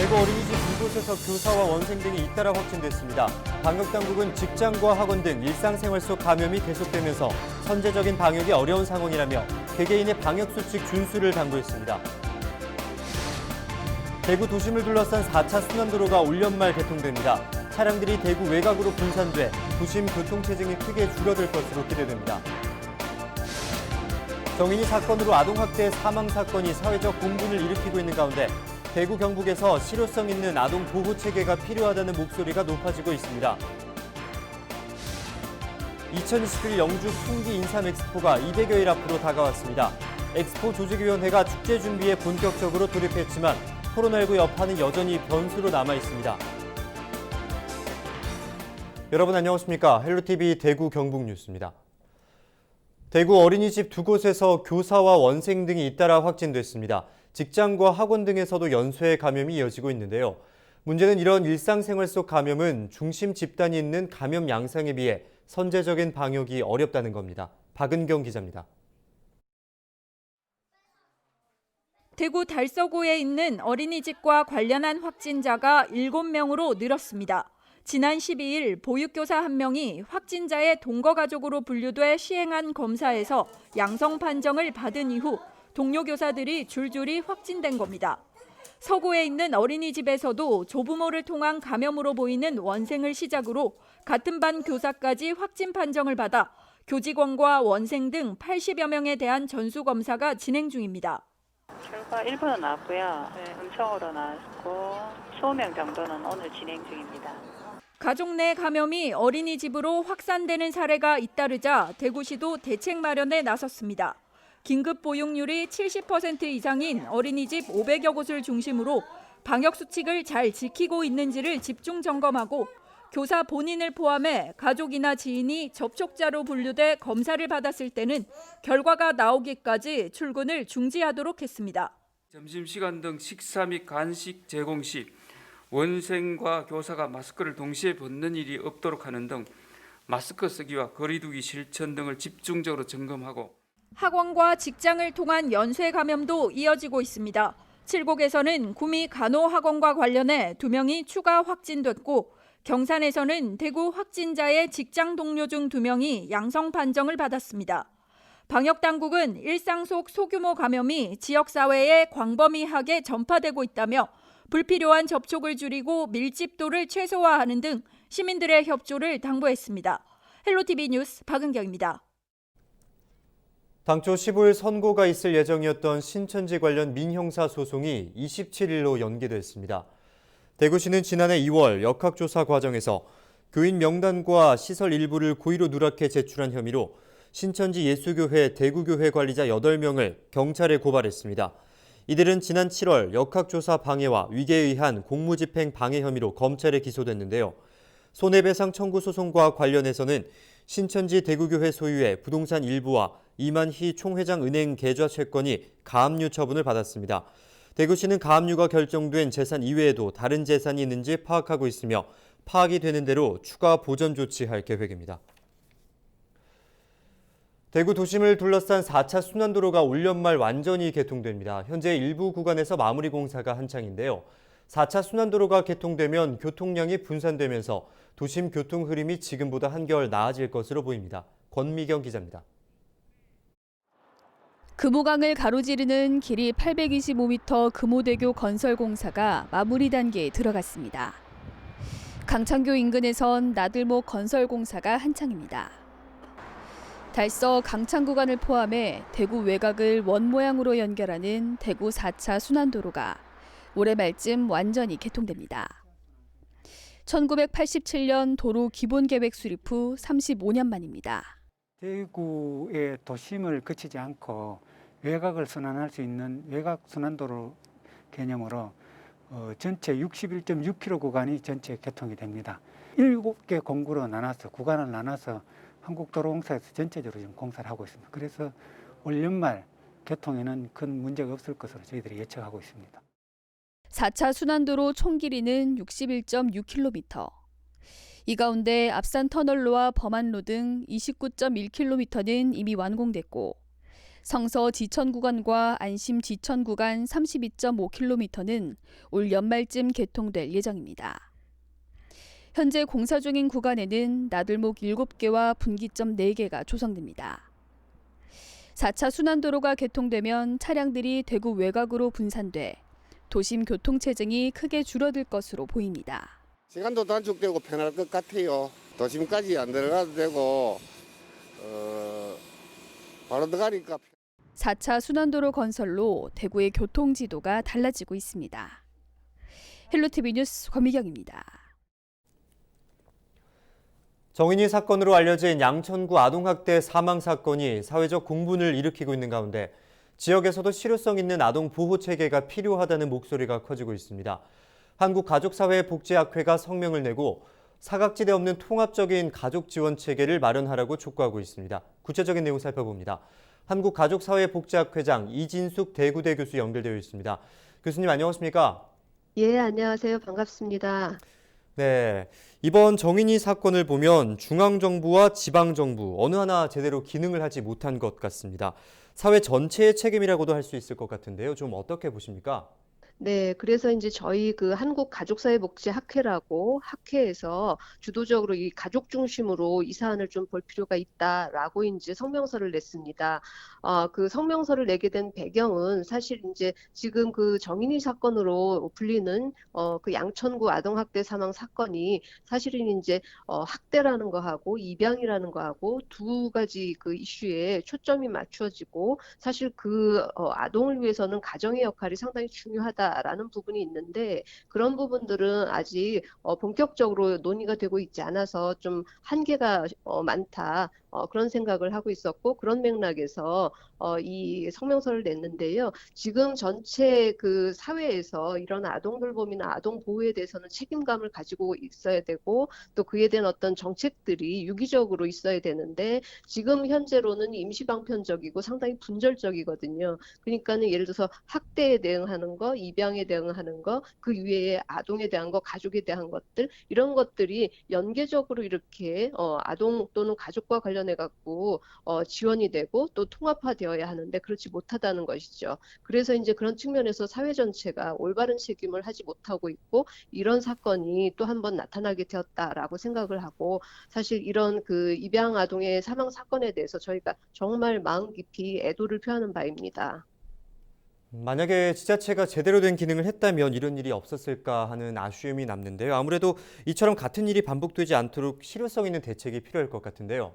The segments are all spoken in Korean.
대구 어린이집 두 곳에서 교사와 원생 등이 잇따라 확진됐습니다. 방역당국은 직장과 학원 등 일상생활 속 감염이 계속되면서 선제적인 방역이 어려운 상황이라며 개개인의 방역수칙 준수를 당부했습니다. 대구 도심을 둘러싼 4차 순환도로가 올 연말 개통됩니다. 차량들이 대구 외곽으로 분산돼 도심 교통체증이 크게 줄어들 것으로 기대됩니다. 정인이 사건으로 아동학대 사망 사건이 사회적 공분을 일으키고 있는 가운데 대구 경북에서 실효성 있는 아동 보호 체계가 필요하다는 목소리가 높아지고 있습니다. 2021 영주 풍기 인삼 엑스포가 200여일 앞으로 다가왔습니다. 엑스포 조직위원회가 축제 준비에 본격적으로 돌입했지만 코로나19 여파는 여전히 변수로 남아 있습니다. 여러분 안녕하십니까? 헬로티비 대구 경북 뉴스입니다. 대구 어린이집 두 곳에서 교사와 원생 등이 잇따라 확진됐습니다. 직장과 학원 등에서도 연쇄 감염이 이어지고 있는데요. 문제는 이런 일상생활 속 감염은 중심 집단이 있는 감염 양상에 비해 선제적인 방역이 어렵다는 겁니다. 박은경 기자입니다. 대구 달서구에 있는 어린이집과 관련한 확진자가 7명으로 늘었습니다. 지난 12일 보육교사 한 명이 확진자의 동거 가족으로 분류돼 시행한 검사에서 양성 판정을 받은 이후 동료 교사들이 줄줄이 확진된 겁니다. 서구에 있는 어린이집에서도 조부모를 통한 감염으로 보이는 원생을 시작으로 같은 반 교사까지 확진 판정을 받아 교직원과 원생 등 80여 명에 대한 전수 검사가 진행 중입니다. 결과 일부는 나왔고요. 네, 음성으로 나왔고 소명 정도는 오늘 진행 중입니다. 가족 내 감염이 어린이집으로 확산되는 사례가 잇따르자 대구시도 대책 마련에 나섰습니다. 긴급 보육률이 70% 이상인 어린이집 500여 곳을 중심으로 방역 수칙을 잘 지키고 있는지를 집중 점검하고 교사 본인을 포함해 가족이나 지인이 접촉자로 분류돼 검사를 받았을 때는 결과가 나오기까지 출근을 중지하도록 했습니다. 점심시간 등 식사 및 간식 제공 시 원생과 교사가 마스크를 동시에 벗는 일이 없도록 하는 등 마스크 쓰기와 거리두기 실천 등을 집중적으로 점검하고 학원과 직장을 통한 연쇄 감염도 이어지고 있습니다. 칠곡에서는 구미 간호학원과 관련해 두 명이 추가 확진됐고 경산에서는 대구 확진자의 직장 동료 중 두 명이 양성 판정을 받았습니다. 방역 당국은 일상 속 소규모 감염이 지역 사회에 광범위하게 전파되고 있다며 불필요한 접촉을 줄이고 밀집도를 최소화하는 등 시민들의 협조를 당부했습니다. 헬로티비 뉴스 박은경입니다. 당초 15일 선고가 있을 예정이었던 신천지 관련 민형사 소송이 27일로 연기됐습니다. 대구시는 지난해 2월 역학조사 과정에서 교인 명단과 시설 일부를 고의로 누락해 제출한 혐의로 신천지 예수교회 대구교회 관리자 8명을 경찰에 고발했습니다. 이들은 지난 7월 역학조사 방해와 위계에 의한 공무집행 방해 혐의로 검찰에 기소됐는데요. 손해배상 청구 소송과 관련해서는 신천지 대구교회 소유의 부동산 일부와 이만희 총회장 은행 계좌 채권이 가압류 처분을 받았습니다. 대구시는 가압류가 결정된 재산 이외에도 다른 재산이 있는지 파악하고 있으며 파악이 되는 대로 추가 보전 조치할 계획입니다. 대구 도심을 둘러싼 4차 순환도로가 올 연말 완전히 개통됩니다. 현재 일부 구간에서 마무리 공사가 한창인데요. 4차 순환도로가 개통되면 교통량이 분산되면서 도심 교통 흐름이 지금보다 한결 나아질 것으로 보입니다. 권미경 기자입니다. 금호강을 가로지르는 길이 825m 금호대교 건설 공사가 마무리 단계에 들어갔습니다. 강창교 인근에선 나들목 건설 공사가 한창입니다. 달서 강창 구간을 포함해 대구 외곽을 원 모양으로 연결하는 대구 4차 순환도로가 올해 말쯤 완전히 개통됩니다. 1987년 도로 기본 계획 수립 후 35년 만입니다. 대구의 도심을 거치지 않고 외곽을 순환할 수 있는 외곽 순환도로 개념으로 어, 전체 61.6km 구간이 전체 개통이 됩니다. 7개 공구로 나눠서 구간을 나눠서 한국도로공사에서 전체적으로 지금 공사를 하고 있습니다. 그래서 올 연말 개통에는 큰 문제가 없을 것으로 저희들이 예측하고 있습니다. 4차 순환도로 총 길이는 61.6km. 이 가운데 앞산 터널로와 범안로 등 29.1km는 이미 완공됐고 성서 지천 구간과 안심 지천 구간 32.5km는 올 연말쯤 개통될 예정입니다. 현재 공사 중인 구간에는 나들목 7개와 분기점 4개가 조성됩니다. 4차 순환도로가 개통되면 차량들이 대구 외곽으로 분산돼 도심 교통 체증이 크게 줄어들 것으로 보입니다. 시간도 단축되고 편할 것 같아요. 도심까지 안 들어가도 되고 어, 바로 들어가니까 4차 순환도로 건설로 대구의 교통 지도가 달라지고 있습니다. 헬로티비 뉴스 권미경입니다. 정인이 사건으로 알려진 양천구 아동학대 사망 사건이 사회적 공분을 일으키고 있는 가운데 지역에서도 실효성 있는 아동 보호 체계가 필요하다는 목소리가 커지고 있습니다. 한국가족사회복지학회가 성명을 내고 사각지대 없는 통합적인 가족 지원 체계를 마련하라고 촉구하고 있습니다. 구체적인 내용 살펴봅니다. 한국가족사회복지학회장 이진숙 대구대 교수 연결되어 있습니다. 교수님 안녕하십니까? 예, 안녕하세요. 반갑습니다. 네. 이번 정인이 사건을 보면 중앙정부와 지방정부 어느 하나 제대로 기능을 하지 못한 것 같습니다. 사회 전체의 책임이라고도 할 수 있을 것 같은데요. 좀 어떻게 보십니까? 네, 그래서 이제 저희 그 한국 가족사회복지학회라고 학회에서 주도적으로 이 가족 중심으로 이 사안을 좀 볼 필요가 있다라고 이제 성명서를 냈습니다. 어, 그 성명서를 내게 된 배경은 사실 이제 지금 그 정인이 사건으로 불리는 어, 그 양천구 아동학대 사망 사건이 사실은 이제 어, 학대라는 거하고 입양이라는 거하고 두 가지 그 이슈에 초점이 맞추어지고 사실 그 어, 아동을 위해서는 가정의 역할이 상당히 중요하다 라는 부분이 있는데 그런 부분들은 아직 어, 본격적으로 논의가 되고 있지 않아서 좀 한계가 어, 많다. 어, 그런 생각을 하고 있었고 그런 맥락에서 어, 이 성명서를 냈는데요. 지금 전체 그 사회에서 이런 아동 돌봄이나 아동 보호에 대해서는 책임감을 가지고 있어야 되고 또 그에 대한 어떤 정책들이 유기적으로 있어야 되는데 지금 현재로는 임시방편적이고 상당히 분절적이거든요. 그러니까는 예를 들어서 학대에 대응하는 거, 입양에 대응하는 거, 그 위에 아동에 대한 거, 가족에 대한 것들 이런 것들이 연계적으로 이렇게 어, 아동 또는 가족과 관련해 갖고 어, 지원이 되고 또 통합화되어야 하는데 그렇지 못하다는 것이죠. 그래서 이제 그런 측면에서 사회 전체가 올바른 책임을 하지 못하고 있고 이런 사건이 또 한 번 나타나게 되었다라고 생각을 하고 사실 이런 그 입양 아동의 사망 사건에 대해서 저희가 정말 마음 깊이 애도를 표하는 바입니다. 만약에 지자체가 제대로 된 기능을 했다면 이런 일이 없었을까 하는 아쉬움이 남는데요. 아무래도 이처럼 같은 일이 반복되지 않도록 실효성 있는 대책이 필요할 것 같은데요.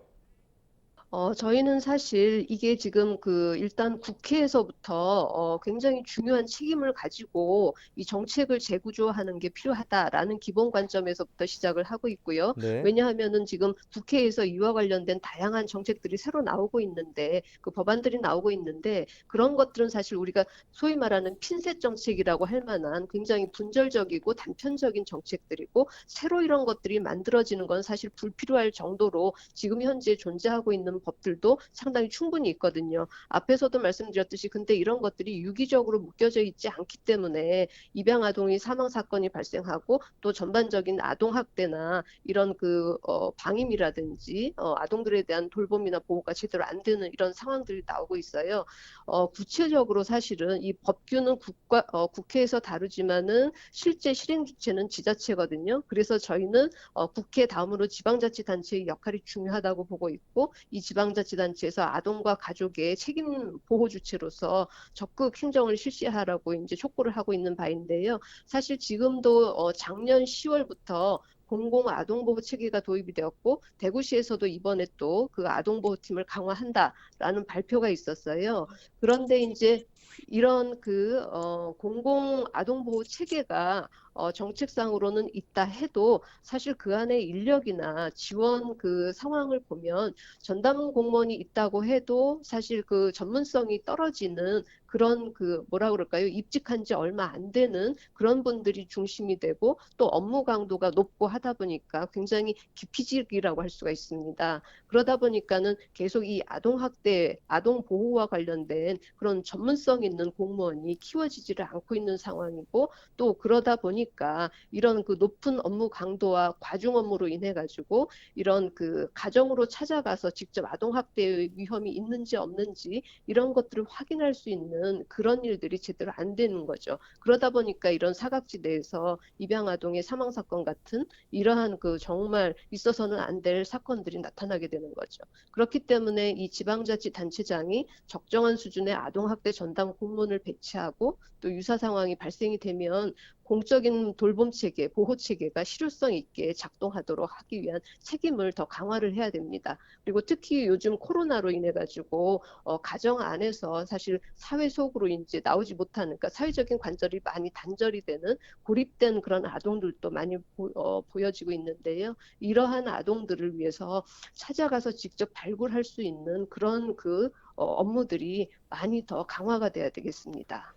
어, 저희는 사실 이게 지금 그 일단 국회에서부터 어, 굉장히 중요한 책임을 가지고 이 정책을 재구조하는 게 필요하다라는 기본 관점에서부터 시작을 하고 있고요. 네. 왜냐하면은 지금 국회에서 이와 관련된 다양한 정책들이 새로 나오고 있는데 그 법안들이 나오고 있는데 그런 것들은 사실 우리가 소위 말하는 핀셋 정책이라고 할 만한 굉장히 분절적이고 단편적인 정책들이고 새로 이런 것들이 만들어지는 건 사실 불필요할 정도로 지금 현재 존재하고 있는 법들도 상당히 충분히 있거든요. 앞에서도 말씀드렸듯이 근데 이런 것들이 유기적으로 묶여져 있지 않기 때문에 입양 아동이 사망 사건이 발생하고 또 전반적인 아동 학대나 이런 그 어, 방임이라든지 어, 아동들에 대한 돌봄이나 보호가 제대로 안 되는 이런 상황들이 나오고 있어요. 어, 구체적으로 사실은 이 법규는 국가 어, 국회에서 다루지만은 실제 실행 주체는 지자체거든요. 그래서 저희는 어, 국회 다음으로 지방자치단체의 역할이 중요하다고 보고 있고 이 지 방자치단체에서 아동과 가족의 책임 보호 주체로서 적극 행정을 실시하라고 이제 촉구를 하고 있는 바인데요. 사실 지금도 어, 작년 10월부터 공공 아동보호 체계가 도입이 되었고 대구시에서도 이번에 또 그 아동보호팀을 강화한다라는 발표가 있었어요. 그런데 이제 이런 그 어, 공공 아동보호 체계가 어, 정책상으로는 있다 해도 사실 그 안에 인력이나 지원 그 상황을 보면 전담 공무원이 있다고 해도 사실 그 전문성이 떨어지는 그런 그 뭐라 그럴까요? 입직한 지 얼마 안 되는 그런 분들이 중심이 되고 또 업무 강도가 높고 하다 보니까 굉장히 기피직이라고 할 수가 있습니다. 그러다 보니까는 계속 이 아동 학대, 아동 보호와 관련된 그런 전문성 있는 공무원이 키워지지를 않고 있는 상황이고 또 그러다 보니 보니까 이런 그 높은 업무 강도와 과중 업무로 인해 가지고 이런 그 가정으로 찾아가서 직접 아동 학대의 위험이 있는지 없는지 이런 것들을 확인할 수 있는 그런 일들이 제대로 안 되는 거죠. 그러다 보니까 이런 사각지대에서 입양 아동의 사망 사건 같은 이러한 그 정말 있어서는 안 될 사건들이 나타나게 되는 거죠. 그렇기 때문에 이 지방자치 단체장이 적정한 수준의 아동 학대 전담 공무원을 배치하고 또 유사 상황이 발생이 되면 공적인 돌봄 체계, 보호 체계가 실효성 있게 작동하도록 하기 위한 책임을 더 강화를 해야 됩니다. 그리고 특히 요즘 코로나로 인해 가지고 어, 가정 안에서 사실 사회 속으로 이제 나오지 못하는 그러니까 사회적인 관절이 많이 단절이 되는 고립된 그런 아동들도 많이 보, 어, 보여지고 있는데요. 이러한 아동들을 위해서 찾아가서 직접 발굴할 수 있는 그런 그 어, 업무들이 많이 더 강화가 돼야 되겠습니다.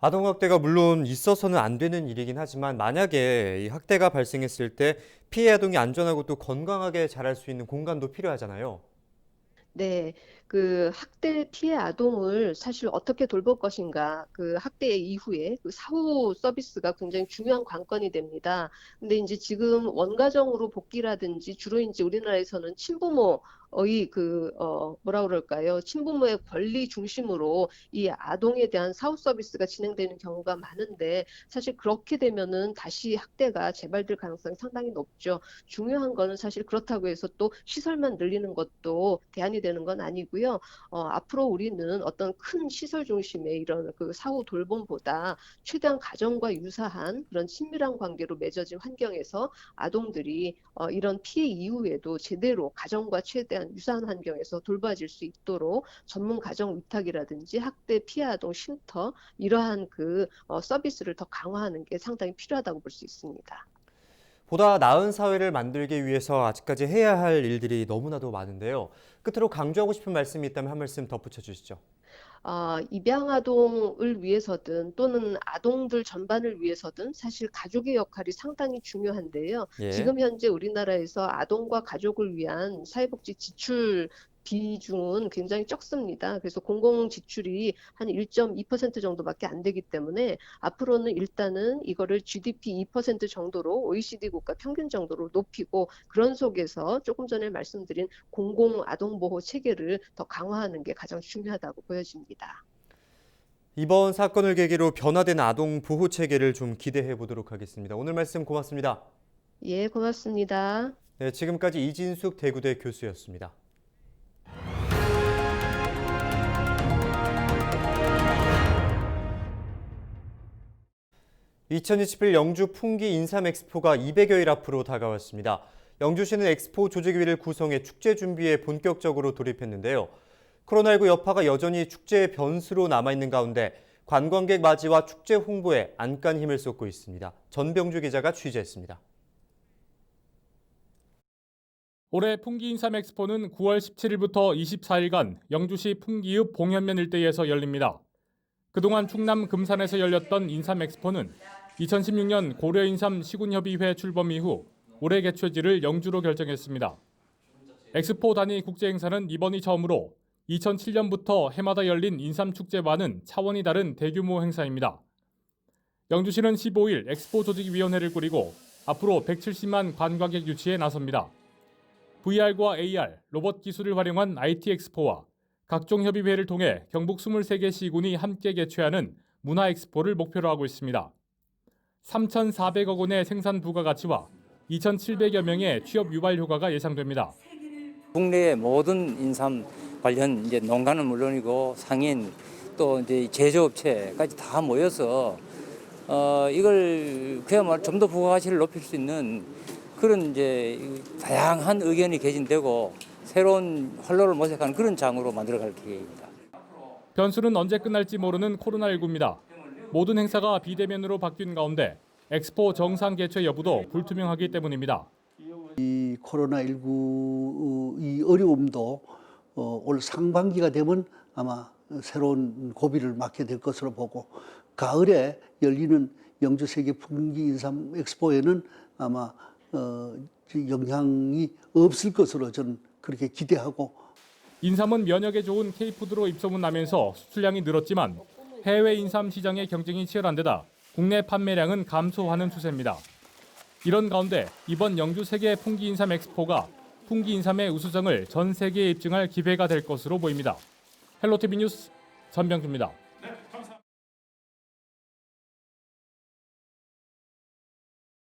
아동학대가 물론 있어서는 안 되는 일이긴 하지만 만약에 이 학대가 발생했을 때 피해 아동이 안전하고 또 건강하게 자랄 수 있는 공간도 필요하잖아요. 네, 그 학대 피해 아동을 사실 어떻게 돌볼 것인가, 그 학대 이후에 그 사후 서비스가 굉장히 중요한 관건이 됩니다. 근데 이제 지금 원가정으로 복귀라든지 주로 이제 우리나라에서는 친부모 의 그, 어, 뭐라 그럴까요? 친부모의 권리 중심으로 이 아동에 대한 사후 서비스가 진행되는 경우가 많은데 사실 그렇게 되면은 다시 학대가 재발될 가능성이 상당히 높죠. 중요한 거는 사실 그렇다고 해서 또 시설만 늘리는 것도 대안이 되는 건 아니고요. 어, 앞으로 우리는 어떤 큰 시설 중심의 이런 그 사후 돌봄보다 최대한 가정과 유사한 그런 친밀한 관계로 맺어진 환경에서 아동들이 어, 이런 피해 이후에도 제대로 가정과 최대한 유사한 환경에서 돌봐질 수 있도록 전문 가정 위탁이라든지 학대 피해 아동 쉼터 이러한 그 어, 서비스를 더 강화하는 게 상당히 필요하다고 볼 수 있습니다. 보다 나은 사회를 만들기 위해서 아직까지 해야 할 일들이 너무나도 많은데요. 끝으로 강조하고 싶은 말씀이 있다면 한 말씀 덧붙여 주시죠. 아, 입양아동을 위해서든 또는 아동들 전반을 위해서든 사실 가족의 역할이 상당히 중요한데요. 예. 지금 현재 우리나라에서 아동과 가족을 위한 사회복지 지출 비중은 굉장히 적습니다. 그래서 공공 지출이 한 1.2% 정도밖에 안 되기 때문에 앞으로는 일단은 이거를 GDP 2% 정도로 OECD 국가 평균 정도로 높이고 그런 속에서 조금 전에 말씀드린 공공 아동 보호 체계를 더 강화하는 게 가장 중요하다고 보여집니다. 이번 사건을 계기로 변화된 아동 보호 체계를 좀 기대해 보도록 하겠습니다. 오늘 말씀 고맙습니다. 예, 고맙습니다. 네, 지금까지 이진숙 대구대 교수였습니다. (2027) 영주 풍기 인삼 엑스포가 200여일 앞으로 다가왔습니다. 영주시는 엑스포 조직위를 구성해 축제 준비에 본격적으로 돌입했는데요. 코로나19 여파가 여전히 축제의 변수로 남아있는 가운데 관광객 맞이와 축제 홍보에 안간 힘을 쏟고 있습니다. 전병주 기자가 취재했습니다. 올해 풍기 인삼 엑스포는 9월 17일부터 24일간 영주시 풍기읍 봉현면 일대에서 열립니다. 그동안 충남 금산에서 열렸던 인삼 엑스포는 2016년 고려인삼 시군협의회 출범 이후 올해 개최지를 영주로 결정했습니다. 엑스포 단위 국제 행사는 이번이 처음으로 2007년부터 해마다 열린 인삼축제와는 차원이 다른 대규모 행사입니다. 영주시는 15일 엑스포 조직위원회를 꾸리고 앞으로 170만 관광객 유치에 나섭니다. VR과 AR, 로봇 기술을 활용한 IT 엑스포와 각종 협의회를 통해 경북 23개 시군이 함께 개최하는 문화 엑스포를 목표로 하고 있습니다. 3,400억 원의 생산 부가 가치와 2,700여 명의 취업 유발 효과가 예상됩니다. 국내의 모든 인삼 관련 이제 농가는 물론이고 상인 또 이제 제조업체까지 다 모여서 어 이걸 그야말로 좀 더 부가 가치를 높일 수 있는 그런 이제 다양한 의견이 개진되고 새로운 활로를 모색하는 그런 장으로 만들어갈 계획입니다. 변수는 언제 끝날지 모르는 코로나19입니다. 모든 행사가 비대면으로 바뀐 가운데 엑스포 정상 개최 여부도 불투명하기 때문입니다. 이 코로나19 이 어려움도 어, 올 상반기가 되면 아마 새로운 고비를 맞게 될 것으로 보고 가을에 열리는 영주 세계 풍기 인삼 엑스포에는 아마 어, 영향이 없을 것으로 저는 그렇게 기대하고 인삼은 면역에 좋은 K푸드로 입소문 나면서 수출량이 늘었지만 해외 인삼 시장의 경쟁이 치열한 데다 국내 판매량은 감소하는 추세입니다. 이런 가운데 이번 영주 세계 풍기 인삼 엑스포가 풍기 인삼의 우수성을 전 세계에 입증할 기회가 될 것으로 보입니다. 헬로티비 뉴스 전병주입니다.